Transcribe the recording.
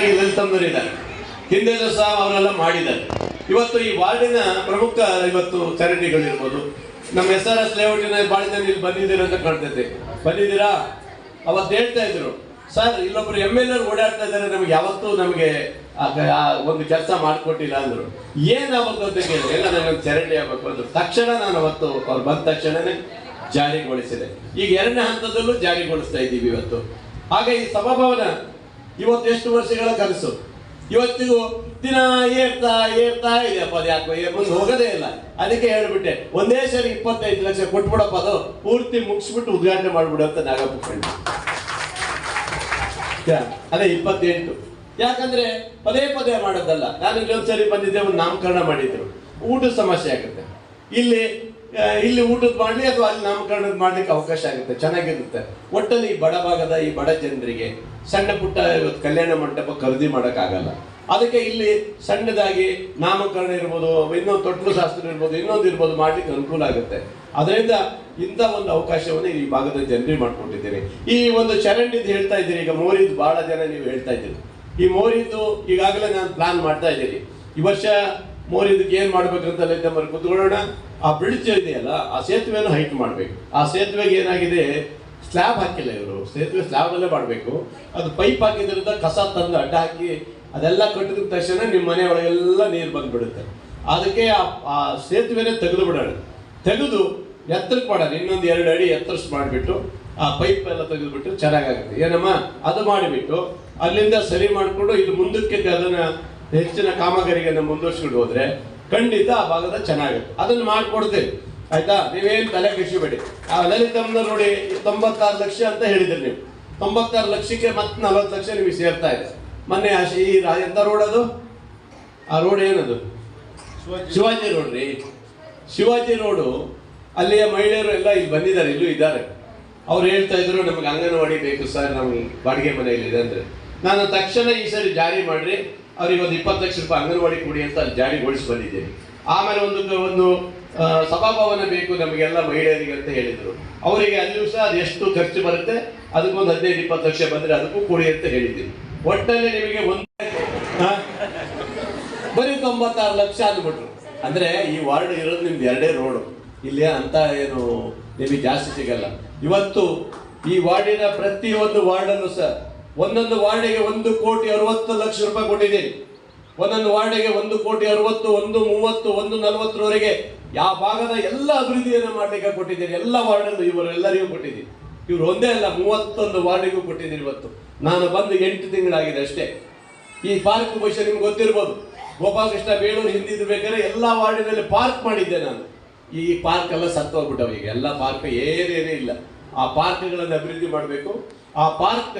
ಇದ್ದಾರೆ ಹಿಂದೆಲ್ಲೂ ಸಹ ಅವರೆಲ್ಲ ಮಾಡಿದ್ದಾರೆ. ಇವತ್ತು ಈ ವಾರ್ಡಿನ ಪ್ರಮುಖ ಇವತ್ತು ಚರಂಡಿಗಳಿರ್ಬೋದು. ನಮ್ಮ ಎಸ್ ಆರ್ ಎಸ್ ಲೇಔಟಿನ ಬಾಳಿನಲ್ಲಿ ಇಲ್ಲಿ ಬಂದಿದ್ದೀರಿ ಅಂತ ಕಾಣ್ತೈತೆ. ಬಂದಿದ್ದೀರಾ? ಅವತ್ತು ಹೇಳ್ತಾ ಇದ್ರು. ಸರ್, ಇಲ್ಲೊಬ್ರು ಎಂ ಎಲ್ ಎರ್ ಓಡಾಡ್ತಾ ಇದ್ದಾರೆ, ನಮಗೆ ಯಾವತ್ತೂ ನಮಗೆ ಒಂದು ಕೆಲಸ ಮಾಡಿಕೊಟ್ಟಿಲ್ಲ ಅಂದ್ರು. ಏನಾಗಬೇಕು ಅಂತ ಕೇಳಿದ್ರೆ ಎಲ್ಲ ನನಗೆ ಚರಂಡಿ ಆಗಬೇಕು ಅಂದ್ರು. ತಕ್ಷಣ ನಾನು ಅವತ್ತು ಅವ್ರು ಬಂದ ತಕ್ಷಣನೇ ಜಾರಿಗೊಳಿಸಿದೆ. ಈಗ ಎರಡನೇ ಹಂತದಲ್ಲೂ ಜಾರಿಗೊಳಿಸ್ತಾ ಇದ್ದೀವಿ ಇವತ್ತು. ಹಾಗೆ ಈ ಸಭಾಭವನ ಇವತ್ತು ಎಷ್ಟು ವರ್ಷಗಳ ಕನಸು? ಇವತ್ತಿಗೂ ದಿನ ಏರ್ತಾ ಏರ್ತಾ ಇದೆ ಅಪ್ಪ ಅದು ಯಾಕೋ ಏ- ಮುಂದೆ ಹೋಗೋದೇ ಇಲ್ಲ. ಅದಕ್ಕೆ ಹೇಳ್ಬಿಟ್ಟೆ ಒಂದೇ ಸರಿ ಇಪ್ಪತ್ತೈದು ಲಕ್ಷ ಕೊಟ್ಬಿಡಪ್ಪ ಅದು ಪೂರ್ತಿ ಮುಗಿಸ್ಬಿಟ್ಟು ಉದ್ಘಾಟನೆ ಮಾಡ್ಬಿಡು ಅಂತ ನಾಗಪ್ಪ ಅದೇ ಇಪ್ಪತ್ತೆಂಟು. ಯಾಕಂದ್ರೆ ಪದೇ ಪದೇ ಮಾಡೋದಲ್ಲ. ನಾನು ಇಲ್ಲೊಂದ್ಸರಿ ಬಂದಿದ್ದೆ ಒಂದು ನಾಮಕರಣ ಮಾಡಿದ್ರು. ಊಟದ ಸಮಸ್ಯೆ ಆಗುತ್ತೆ. ಇಲ್ಲಿ ಇಲ್ಲಿ ಊಟದ ಮಾಡ್ಲಿ ಅಥವಾ ಅಲ್ಲಿ ನಾಮಕರಣದ ಮಾಡ್ಲಿಕ್ಕೆ ಅವಕಾಶ ಆಗುತ್ತೆ. ಚೆನ್ನಾಗಿರುತ್ತೆ. ಒಟ್ಟಲ್ಲಿ ಈ ಬಡ ಭಾಗದ ಈ ಬಡ ಜನರಿಗೆ ಸಣ್ಣ ಪುಟ್ಟ ಇವತ್ತು ಕಲ್ಯಾಣ ಮಂಟಪ ಖರೀದಿ ಮಾಡೋಕ್ಕಾಗಲ್ಲ. ಅದಕ್ಕೆ ಇಲ್ಲಿ ಸಣ್ಣದಾಗಿ ನಾಮಕರಣ ಇರ್ಬೋದು, ಇನ್ನೊಂದು ತೊಟ್ಟು ಶಾಸ್ತ್ರ ಇರ್ಬೋದು, ಇನ್ನೊಂದು ಇರ್ಬೋದು ಮಾಡ್ಲಿಕ್ಕೆ ಅನುಕೂಲ ಆಗುತ್ತೆ. ಅದರಿಂದ ಇಂಥ ಒಂದು ಅವಕಾಶವನ್ನು ಈ ಭಾಗದ ಜನರಿಗೆ ಮಾಡ್ಕೊಟ್ಟಿದ್ದೀರಿ. ಈ ಒಂದು ಚರಂಡಿದ್ದು ಹೇಳ್ತಾ ಇದ್ದೀರಿ. ಈಗ ಮೋರಿದ್ದು ಬಹಳ ಜನ ನೀವು ಹೇಳ್ತಾ ಇದ್ದೀರಿ. ಈ ಮೋರಿದ್ದು ಈಗಾಗಲೇ ನಾನು ಪ್ಲಾನ್ ಮಾಡ್ತಾ ಇದ್ದೀರಿ ಈ ವರ್ಷ ಮೋರಿದ್ದಕ್ಕೆ ಏನ್ ಮಾಡ್ಬೇಕಂತ ಲೆಕ್ಕ ಕುತ್ಕೊಳ್ಳೋಣ ಆ ಬ್ರಿಡ್ಜ್ ಇದೆಯಲ್ಲ, ಆ ಸೇತುವೆಯನ್ನು ಹೈಟ್ ಮಾಡಬೇಕು. ಆ ಸೇತುವೆಗೆ ಏನಾಗಿದೆ? ಸ್ಲ್ಯಾಬ್ ಹಾಕಿಲ್ಲ ಇವರು. ಸೇತುವೆ ಸ್ಲ್ಯಾಬಲ್ಲೇ ಮಾಡಬೇಕು. ಅದು ಪೈಪ್ ಹಾಕಿದ್ರಿಂದ ಕಸ ತಂದು ಅಡ್ಡ ಹಾಕಿ ಅದೆಲ್ಲ ಕಟ್ಟಿದ ತಕ್ಷಣ ನಿಮ್ಮ ಮನೆ ಒಳಗೆಲ್ಲ ನೀರು ಬಂದ್ಬಿಡುತ್ತೆ. ಅದಕ್ಕೆ ಆ ಆ ಸೇತುವೆನೇ ತೆಗೆದು ಬಿಡೋಣ. ತೆಗೆದು ಎತ್ತರಕ್ಕೆ ಮಾಡೋಣ. ಇನ್ನೊಂದು ಎರಡು ಅಡಿ ಎತ್ತರಸ್ ಮಾಡಿಬಿಟ್ಟು ಆ ಪೈಪ್ ಎಲ್ಲ ತೆಗೆದುಬಿಟ್ಟು ಚೆನ್ನಾಗಾಗುತ್ತೆ. ಏನಮ್ಮ? ಅದು ಮಾಡಿಬಿಟ್ಟು ಅಲ್ಲಿಂದ ಸರಿ ಮಾಡಿಕೊಂಡು ಇದು ಮುಂದಕ್ಕೆ ಅದನ್ನ ಹೆಚ್ಚಿನ ಕಾಮಗಾರಿಯನ್ನು ಮುಂದುವರ್ಸ್ಕೊಂಡು ಹೋದ್ರೆ ಖಂಡಿತ ಆ ಭಾಗದ ಚೆನ್ನಾಗುತ್ತೆ. ಅದನ್ನು ಮಾಡ್ಕೊಡ್ತೇವೆ. ಆಯ್ತಾ? ನೀವೇನು ತಲೆ ಕೆಡಿಸಬೇಡಿ. ಆ ಲಲಿತಮ್ಮನ ನೋಡಿ ತೊಂಬತ್ತಾರು ಲಕ್ಷ ಅಂತ ಹೇಳಿದ್ರಿ ನೀವು. ತೊಂಬತ್ತಾರು ಲಕ್ಷಕ್ಕೆ ಮತ್ತೆ ನಲವತ್ತು ಲಕ್ಷ ನಿಮಗೆ ಸೇರ್ತಾ ಇದೆ. ಮೊನ್ನೆ ಈ ಎಂತ ರೋಡ್ ಅದು? ಆ ರೋಡ್ ಏನದು? ಶಿವಾಜಿ. ರೋಡ್ ರೀ. ಶಿವಾಜಿ ರೋಡು ಅಲ್ಲಿಯ ಮಹಿಳೆಯರು ಎಲ್ಲ ಇಲ್ಲಿ ಬಂದಿದ್ದಾರೆ ಇಲ್ಲೂ ಇದ್ದಾರೆ. ಅವ್ರು ಹೇಳ್ತಾ ಇದ್ರು ನಮಗೆ ಅಂಗನವಾಡಿ ಬೇಕು ಸರ್ ನಮ್ಗೆ ಬಾಡಿಗೆ ಮನೆಯಲ್ಲಿ ಇದೆ ಅಂದ್ರೆ. ನಾನು ತಕ್ಷಣ ಈ ಸರಿ ಜಾರಿ ಮಾಡ್ರಿ. ಅವ್ರಿಗೆ ಒಂದು ಇಪ್ಪತ್ತು ಲಕ್ಷ ರೂಪಾಯಿ ಅಂಗನವಾಡಿ ಕೊಡಿ ಅಂತ ಜಾರಿಗೊಳಿಸಿ ಬಂದಿದ್ದೇನೆ ಆಮೇಲೆ ಒಂದು ಒಂದು ಸಭಾಭವನ ಬೇಕು ನಮಗೆಲ್ಲ ಮಹಿಳೆಯರಿಗೆ ಅಂತ ಹೇಳಿದರು. ಅವರಿಗೆ ಅಲ್ಲಿಯೂ ಸಹ ಅದು ಎಷ್ಟು ಖರ್ಚು ಬರುತ್ತೆ, ಅದಕ್ಕೊಂದು ಹದಿನೈದು, ಇಪ್ಪತ್ತು ಲಕ್ಷ ಬಂದ್ರೆ ಅದಕ್ಕೂ ಕೊಡಿ ಅಂತ ಹೇಳಿದ್ದೀನಿ ಒಟ್ಟಲ್ಲಿ ನಿಮಗೆ ಒಂದು? ಬರೀ ತೊಂಬತ್ತಾರು ಲಕ್ಷ ಅಂದ್ಬಿಟ್ರು. ಅಂದ್ರೆ ಈ ವಾರ್ಡ್ ಇರೋದು ನಿಮ್ದು ಎರಡೇ ರೋಡು. ಇಲ್ಲಿ ಅಂತ ಏನು ನಿಮಗೆ ಜಾಸ್ತಿ ಸಿಗಲ್ಲ. ಇವತ್ತು ಈ ವಾರ್ಡಿನ ಪ್ರತಿಯೊಂದು ವಾರ್ಡನ್ನು ಸಹ ಒಂದೊಂದು ವಾರ್ಡಿಗೆ ಒಂದು ಕೋಟಿ ಅರವತ್ತು ಲಕ್ಷ ರೂಪಾಯಿ ಕೊಟ್ಟಿದ್ದೀನಿ ಒಂದೊಂದು ವಾರ್ಡಿಗೆ ಒಂದು ಕೋಟಿ ಅರವತ್ತು, ಒಂದು ಮೂವತ್ತು, ಒಂದು ನಲವತ್ತರವರೆಗೆ ಯಾವ ಭಾಗದ ಎಲ್ಲ ಅಭಿವೃದ್ಧಿಯನ್ನು ಮಾಡ್ಲಿಕ್ಕೆ ಕೊಟ್ಟಿದ್ದೀನಿ ಎಲ್ಲ ವಾರ್ಡಲ್ಲೂ ಇವರೆಲ್ಲರಿಗೂ ಕೊಟ್ಟಿದ್ದೀನಿ ಇವರು ಒಂದೇ ಅಲ್ಲ, ಮೂವತ್ತೊಂದು ವಾರ್ಡಿಗೂ ಕೊಟ್ಟಿದ್ದೀನಿ ಇವತ್ತು. ನಾನು ಬಂದು ಎಂಟು ತಿಂಗಳಾಗಿದೆ ಅಷ್ಟೇ. ಈ ಪಾರ್ಕ್ ಬಹುಶಃ ನಿಮ್ಗೆ ಗೊತ್ತಿರ್ಬೋದು. ಗೋಪಾಲಕೃಷ್ಣ ಬೇಳೂರು ಹಿಂದಿದ್ದು ಬೇಕಾದ್ರೆ ಎಲ್ಲ ವಾರ್ಡಿನಲ್ಲಿ ಪಾರ್ಕ್ ಮಾಡಿದ್ದೆ ನಾನು. ಈ ಪಾರ್ಕ್ ಎಲ್ಲ ಸತ್ತೋಗ್ಬಿಟ್ಟವೀಗ ಈಗ. ಎಲ್ಲ ಪಾರ್ಕ್ ಏನೇನೇ ಇಲ್ಲ. ಆ ಪಾರ್ಕ್ಗಳನ್ನು ಅಭಿವೃದ್ಧಿ ಮಾಡಬೇಕು. ಆ ಪಾರ್ಕ್